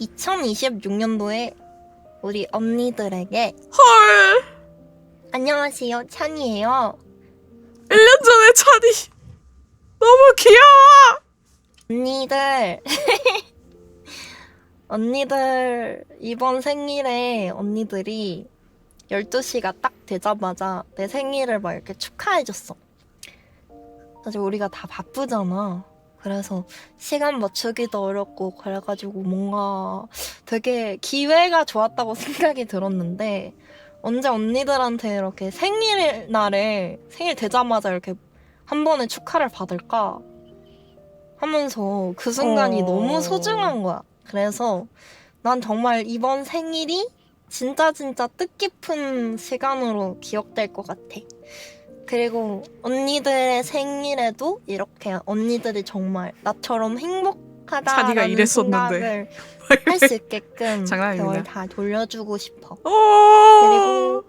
2026년도에 우리 언니들에게 헐. 안녕하세요 찬이에요. 1년 전에 찬이. 너무 귀여워. 언니들. 언니들 이번 생일에 언니들이 12시가 딱 되자마자 내 생일을 막 이렇게 축하해줬어. 사실 우리가 다 바쁘잖아 그래서 시간 맞추기도 어렵고 그래가지고 뭔가 되게 기회가 좋았다고 생각이 들었는데 언제 언니들한테 이렇게 생일날에 생일 되자마자 이렇게 한 번에 축하를 받을까 하면서 그 순간이 어. 너무 소중한 거야. 그래서 난 정말 이번 생일이 진짜 진짜 뜻깊은 시간으로 기억될 것 같아. 그리고 언니들의 생일에도 이렇게 언니들이 정말 나처럼 행복하다라는. 생각을 할 수 있게끔 장난 아닙니다. 그걸 다 돌려주고 싶어. 오. 그리고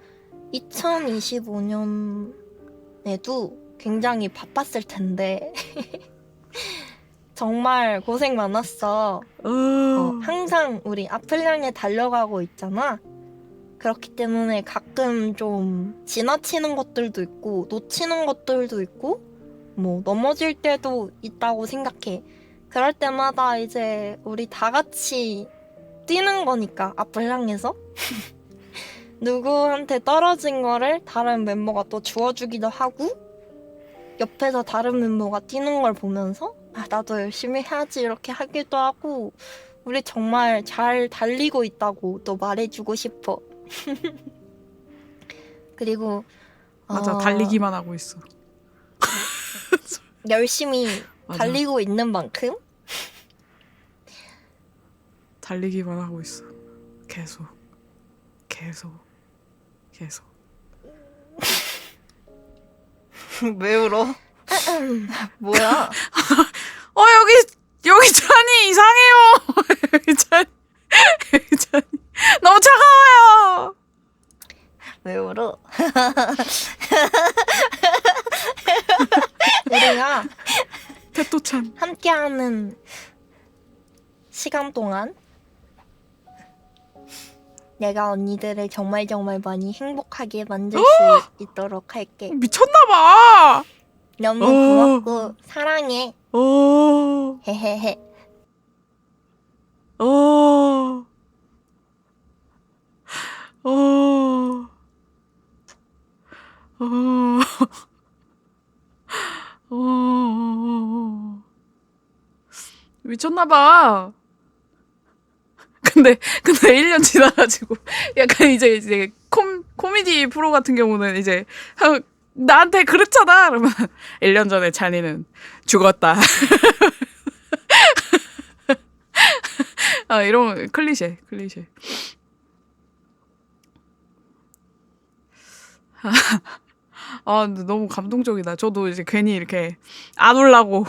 2025년에도 굉장히 바빴을 텐데 정말 고생 많았어. 어. 어, 항상 우리 앞을 향해 달려가고 있잖아. 그렇기 때문에 가끔 좀 지나치는 것들도 있고 놓치는 것들도 있고 뭐 넘어질 때도 있다고 생각해. 그럴 때마다 이제 우리 다 같이 뛰는 거니까 앞을 향해서 누구한테 떨어진 거를 다른 멤버가 또 주워주기도 하고 옆에서 다른 멤버가 뛰는 걸 보면서 아 나도 열심히 해야지 이렇게 하기도 하고 우리 정말 잘 달리고 있다고 또 말해주고 싶어. 그리고 맞아 어, 달리기만 하고 있어. 열심히 맞아. 달리고 있는 만큼 달리기만 하고 있어. 계속 계속 계속. 왜 울어? 뭐야? 어 여기 여기 찬이 이상해요. 여기 찬 여기 찬이 너무 차가워요. 왜 울어? 우리가 태토찬. 함께하는 시간 동안 내가 언니들을 정말 정말 많이 행복하게 만들 수 있도록 할게. 미쳤나봐. 너무 어. 고맙고 사랑해. 오. 헤헤헤. 오. 오. 오. 미쳤나봐. 근데, 근데 1년 지나가지고, 약간 이제, 이제, 콤, 코미디 프로 같은 경우는 이제, 하- 나한테 그랬잖아! 그러면, 1년 전에 찬이는 죽었다. 아, 이런, 클리셰, 클리셰. 아, 근데 너무 감동적이다. 저도 이제 괜히 이렇게 안 울라고